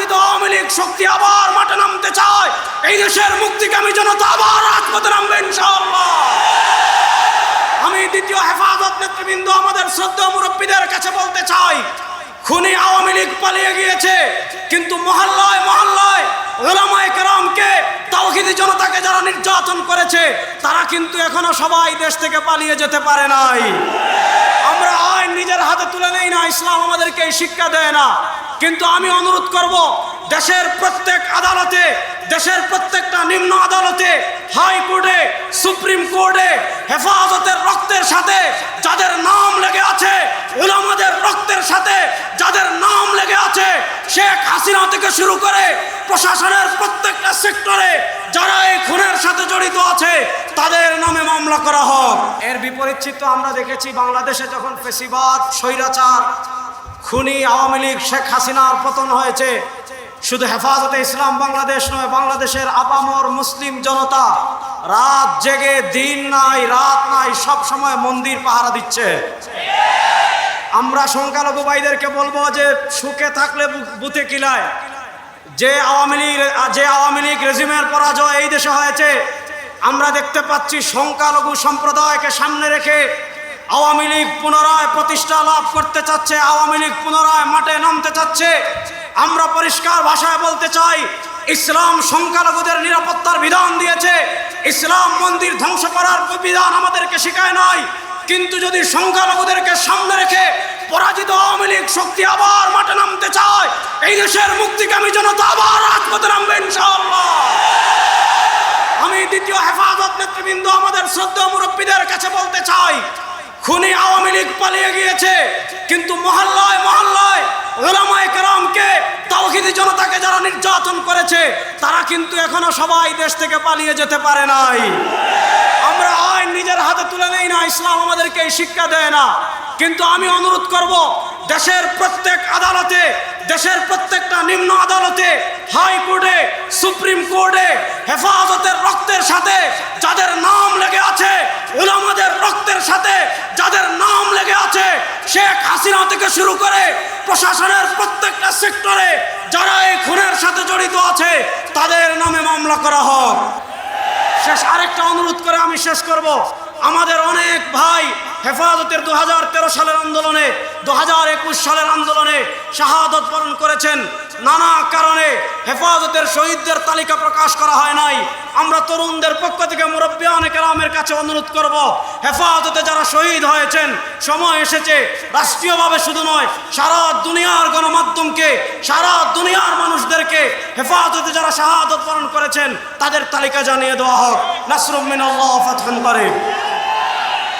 পরাজিত আওয়ামী লীগ শক্তি আবার মাঠে নামতে চায়। এই দেশের মুক্তিকামী জনতা আবার রাজপথে নামবে ইনশাআল্লাহ। আমি দ্বিতীয় হেফাজত নেতৃবৃন্দ, আমাদের শ্রদ্ধা মুরব্বীদের কাছে বলতে চাই, খুনি আওয়ামী লীগ পালিয়ে গিয়েছে, কিন্তু মহল্লায় মহল্লায় ওলামায় কেরামকে তাওহিদি জনতাকে যারা নির্যাতন করেছে, তারা কিন্তু এখনও সবাই দেশ থেকে পালিয়ে যেতে পারে নাই। আমরা আইন নিজের হাতে তুলে নেই না, ইসলাম আমাদেরকে শিক্ষা দেয় না। কিন্তু আমি অনুরোধ করব, দেশের প্রত্যেক আদালতে, দেশের প্রত্যেকটা নিম্ন আদালতে হাইকোর্টে সুপ্রিম কোর্টে হেফাজতের রক্তের সাথে যাদের নাম লেগে আছে ওলামাদের রক্তের সাথে যাদের নাম লেগে আছে, শেখ হাসিনা থেকে শুরু করে প্রশাসনের প্রত্যেকটা সেক্টরে যারা এই খুনের সাথে জড়িত আছে, তাদের নামে মামলা করা হোক। এর বিপরীত চিত্র আমরা দেখেছি বাংলাদেশে যখন ফেসিবাদ, স্বৈরাচার খুনি আওয়ামী লীগ শেখ হাসিনার পতন হয়েছে। শুধু হেফাজতে ইসলাম বাংলাদেশ নয়, বাংলাদেশের আপামর মুসলিম জনতা রাত জেগে, দিন নাই, রাত নাই, সব সময় মন্দির পাহারা দিচ্ছে। আমরা সংখ্যালঘু ভাইদেরকে বলব যে, সুখে থাকলে বুথে কিলায়। যে আওয়ামী লীগ, যে আওয়ামী লীগ রেজিমের পরাজয় এই দেশে হয়েছে। আমরা দেখতে পাচ্ছি সংখ্যালঘু সম্প্রদায়কে সামনে রেখে আওয়ামী লীগ পুনরায় প্রতিষ্ঠা লাভ করতে চাচ্ছে, আওয়ামী লীগ পুনরায় মাঠে নামতে চাচ্ছে। আমরা পরিষ্কার ভাষায় বলতে চাই, ইসলাম সংখ্যালঘুদের নিরাপত্তার বিধান দিয়েছে। ইসলাম মন্দির ধ্বংস করার বিধান আমাদেরকে শেখায় নাই। কিন্তু যদি সংখ্যালঘুদেরকে সামনে রেখে পরাজিত আওয়ামী লীগ শক্তি আবার মাঠে নামতে চায়, এই দেশের মুক্তিকামী জনতা আবার রাজপথে নামবে আমি দ্বিতীয় হেফাজত নেতৃবৃন্দ, আমাদের শ্রদ্ধা মুরব্বীদের কাছে বলতে চাই খুনি আওয়ামী লীগ পালিয়ে গিয়েছে। কিন্তু মহল্লায় মহল্লায় ওলামায় কেরামকে তাওহিদি জনতাকে যারা নির্যাতন করেছে, তারা কিন্তু এখনও সবাই দেশ থেকে পালিয়ে যেতে পারে নাই। আমরা আইন নিজের হাতে তুলে নেই না, ইসলাম আমাদেরকে এই শিক্ষা দেয় না। কিন্তু আমি অনুরোধ করব, দেশের প্রত্যেক আদালতে, দেশের প্রত্যেকটা নিম্ন আদালতে, হাইকোর্টে, সুপ্রিম কোর্টে হেফাজতের রক্তের সাথে যাদের নাম লেগে আছে ওলামাদের রক্তের সাথে যাদের নাম লেগে আছে শেখ হাসিনা থেকে শুরু করে প্রশাসনের প্রত্যেকটা সেক্টরে যারা এই খুনের সাথে জড়িত আছে, তাদের নামে মামলা করা হোক। শেষ আরেকটা অনুরোধ করে আমি শেষ করব। আমাদের অনেক ভাই হেফাজতের দু হাজার তেরো সালের আন্দোলনে দু হাজার একুশ সালের আন্দোলনে শাহাদত বরণ করেছেন। নানা কারণে হেফাজতের শহীদদের তালিকা প্রকাশ করা হয় নাই। আমরা তরুণদের পক্ষ থেকে মুরব্বী রামের কাছে অনুরোধ করব, হেফাজতে যারা শহীদ হয়েছেন, সময় এসেছে, রাষ্ট্রীয়ভাবে শুধু নয়, সারা দুনিয়ার গণমাধ্যমকে, সারা দুনিয়ার মানুষদেরকে হেফাজতে যারা শাহাদত বরণ করেছেন, তাদের তালিকা জানিয়ে দেওয়া হোক। নাসরুমিন করে